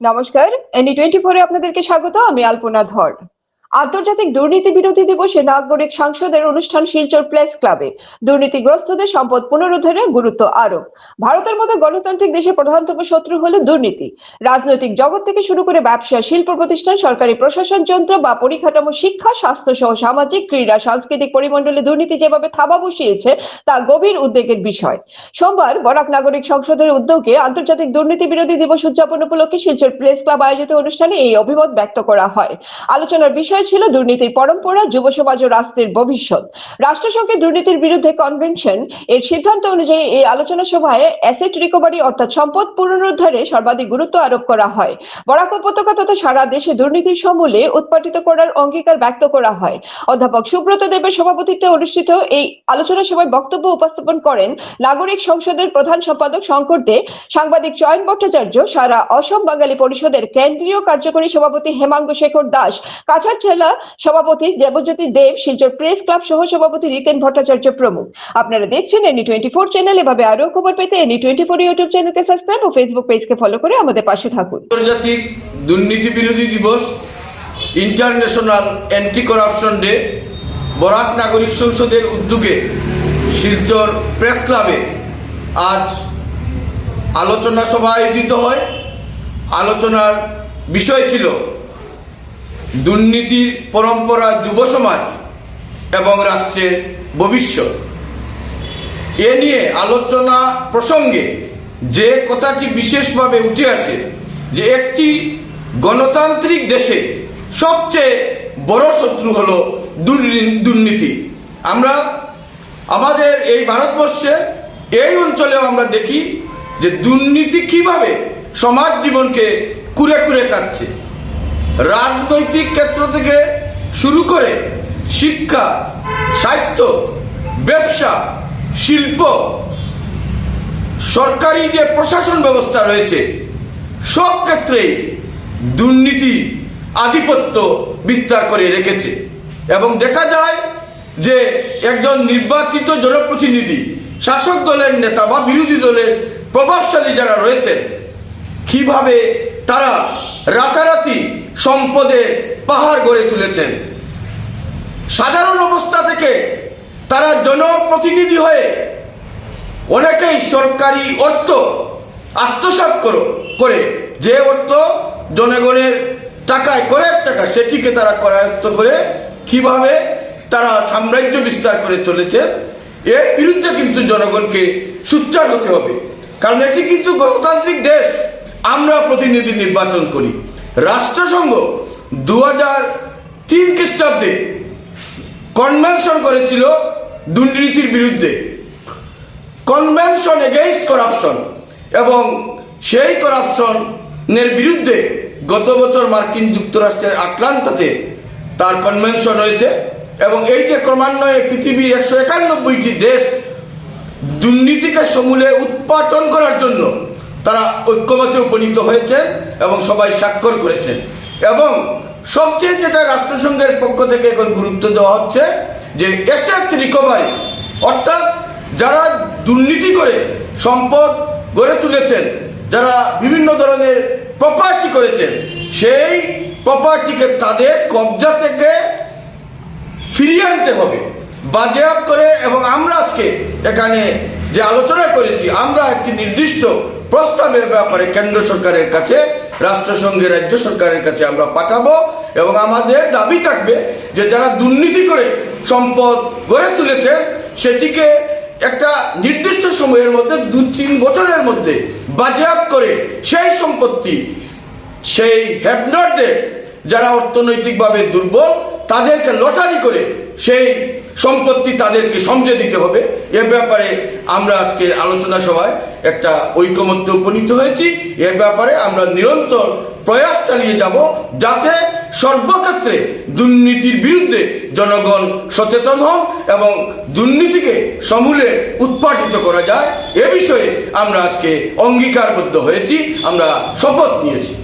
নমস্কার any twenty ফোরে আপনাদেরকে স্বাগত আমি আলপনা ধর। আন্তর্জাতিক দুর্নীতি বিরোধী দিবসে নাগরিক সাংসদের অনুষ্ঠান শিলচর প্লেস ক্লাবে। দুর্নীতিগ্রস্তদের সম্পদ পুনরুদ্ধারে গুরুত্ব আরোপ। ভারতের মতো গণতান্ত্রিক দেশে প্রধানতম শত্রু হলো দুর্নীতি। রাজনৈতিক জগৎ থেকে শুরু করে ব্যবসা, শিল্প প্রতিষ্ঠান, সরকারি প্রশাসন যন্ত্র বা পরিকাঠামো, শিক্ষা, স্বাস্থ্য সহ সামাজিক, ক্রীড়া, সাংস্কৃতিক পরিমণ্ডলে দুর্নীতি যেভাবে থাবা বসিয়েছে, তা গভীর উদ্বেগের বিষয়। সোমবার বরাক নাগরিক সংসদের উদ্যোগে আন্তর্জাতিক দুর্নীতি বিরোধী দিবস উদযাপন উপলক্ষে শিলচর প্লেস ক্লাব আয়োজিত অনুষ্ঠানে এই অভিমত ব্যক্ত করা হয়। আলোচনার বিষয় ছিল দুর্নীতির পরম্পরা, যুব সমাজ ও রাষ্ট্রের ভবিষ্যৎ। রাষ্ট্রসংঘের দুর্নীতির বিরুদ্ধে কনভেনশন এর সিদ্ধান্ত অনুযায়ী এই আলোচনা সভায় অ্যাসেট রিকভারি অর্থাৎ সম্পদ পুনরুদ্ধারে সর্বাধিক গুরুত্ব আরোপ করা হয়। বরাক উপত্যকা তথা সারা দেশে দুর্নীতির সমূলে উৎপাটিত করার অঙ্গীকার ব্যক্ত করা হয়। অধ্যাপক সুব্রত দেবের সভাপতিত্বে অনুষ্ঠিত এই আলোচনা সভায় বক্তব্য উপস্থাপন করেন নাগরিক সংসদের প্রধান সম্পাদক শঙ্কর দে, সাংবাদিক চয়ন ভট্টাচার্য, সারা অসম বাঙালি পরিষদের কেন্দ্রীয় কার্যকরী সভাপতি হেমাঙ্গ শেখর দাস, কাছাড় জেলা সভাপতি দেবজ্যোতি দেব, শিলচর প্রেস ক্লাব সহ সভাপতি রিতেন ভট্টাচার্য প্রমুখ। আপনারা দেখছেন এনি টোয়েন্টি ফোর চ্যানেল এভাবে আরও খবর পেতে এনি টোয়েন্টি ফোর ইউটিউব চ্যানেলকে সাবস্ক্রাইব ও ফেসবুক পেজকে ফলো করে আমাদের পাশে থাকুন। আন্তর্জাতিক দুর্নীতি বিরোধী দিবস international anti corruption day Barak নাগরিক সংসদের উদ্যোগে শিলচর প্রেস ক্লাবে আজ আলোচনা সভা আয়োজিত হয়। আলোচনার বিষয় ছিল দুর্নীতির পরম্পরা যুব সমাজ এবং রাষ্ট্রের ভবিষ্যৎ। এ নিয়ে আলোচনা প্রসঙ্গে যে কথাটি বিশেষভাবে উঠে আসে, যে একটি গণতান্ত্রিক দেশে সবচেয়ে বড় শত্রু হলো দুর্নী- দুর্নীতি। আমরা, আমাদের এই ভারতবর্ষে, এই অঞ্চলেও আমরা দেখি যে দুর্নীতি কীভাবে সমাজ জীবনকে কুরে কুরে কাটছে। রাজনৈতিক ক্ষেত্র থেকে শুরু করে শিক্ষা, স্বাস্থ্য, ব্যবসা, শিল্প, সরকারি যে প্রশাসন ব্যবস্থা রয়েছে, সব ক্ষেত্রেই দুর্নীতি আধিপত্য বিস্তার করে রেখেছে। এবং দেখা যায় যে একজন নির্বাচিত জনপ্রতিনিধি, শাসক দলের নেতা বা বিরোধী দলের প্রভাবশালী যারা রয়েছেন, কীভাবে তারা রাতারাতি সম্পদের পাহাড় গড়ে তুলেছেন। সাধারণ অবস্থা থেকে তারা জনপ্রতিনিধি হয়ে অনেকেই সরকারি অর্থ আত্মসাৎ করে। যে অর্থ জনগণের টাকায় করের টাকা, সেটিকে তারা করায়ত্ত করে কীভাবে তারা সাম্রাজ্য বিস্তার করে চলেছে, এর বিরুদ্ধে কিন্তু জনগণকে সুচ্চার হতে হবে। কারণ এটি কিন্তু গণতান্ত্রিক দেশ, আমরা প্রতিনিধি নির্বাচন করি। রাষ্ট্রসংঘ দু হাজার তিন খ্রিস্টাব্দে কনভেনশন করেছিল দুর্নীতির বিরুদ্ধে। কনভেনশন এগেইনস্ট করাপশন এবং সেই করাপশনের বিরুদ্ধে গত বছর মার্কিন যুক্তরাষ্ট্রের আটলান্টাতে তার কনভেনশন হয়েছে এবং এই যে ক্রমান্বয়ে পৃথিবীর একশো একানব্বইটি দেশ দুর্নীতিকে সমূলে উৎপাদন করার জন্য তারা ঐক্যমতে উপনীত হয়েছে এবং সবাই স্বাক্ষর করেছেন এবং সবচেয়ে যেটা রাষ্ট্রসংঘের পক্ষ থেকে এখন গুরুত্ব দেওয়া হচ্ছে, যে এসেট রিকভারি, অর্থাৎ যারা দুর্নীতি করে সম্পদ গড়ে তুলেছেন, যারা বিভিন্ন ধরনের প্রপার্টি করেছেন, সেই প্রপার্টিকে তাদের কবজা থেকে ফিরিয়ে আনতে হবে। বাজেয়াপ করে, এবং আমরা আজকে এখানে যে আলোচনা করেছি, আমরা একটি নির্দিষ্ট প্রস্তাবের ব্যাপারে কেন্দ্র সরকারের কাছে রাষ্ট্রসংঘের রাজ্য সরকারের কাছে আমরা পাঠাবো এবং আমাদের দাবি থাকবে যে যারা দুর্নীতি করে সম্পদ গড়ে তুলেছে, সেটিকে একটা নির্দিষ্ট সময়ের মধ্যে, দু তিন বছরের মধ্যে বাজেয়াপ করে সেই সম্পত্তি, সেই হ্যাপনারদের যারা অর্থনৈতিকভাবে দুর্বল তাদেরকে লটারি করে সেই সম্পত্তি তাদেরকে সমঝে দিতে হবে। এ ব্যাপারে আমরা আজকের আলোচনা সভায় একটা ঐকমত্যে উপনীত হয়েছি। এ ব্যাপারে আমরা নিরন্তর প্রয়াস চালিয়ে যাব যাতে সর্বক্ষেত্রে দুর্নীতির বিরুদ্ধে জনগণ সচেতন হন এবং দুর্নীতিকে সমূলে উৎপাদিত করা যায়। এ বিষয়ে আমরা আজকে অঙ্গীকারবদ্ধ হয়েছি। আমরা শপথ নিয়েছি।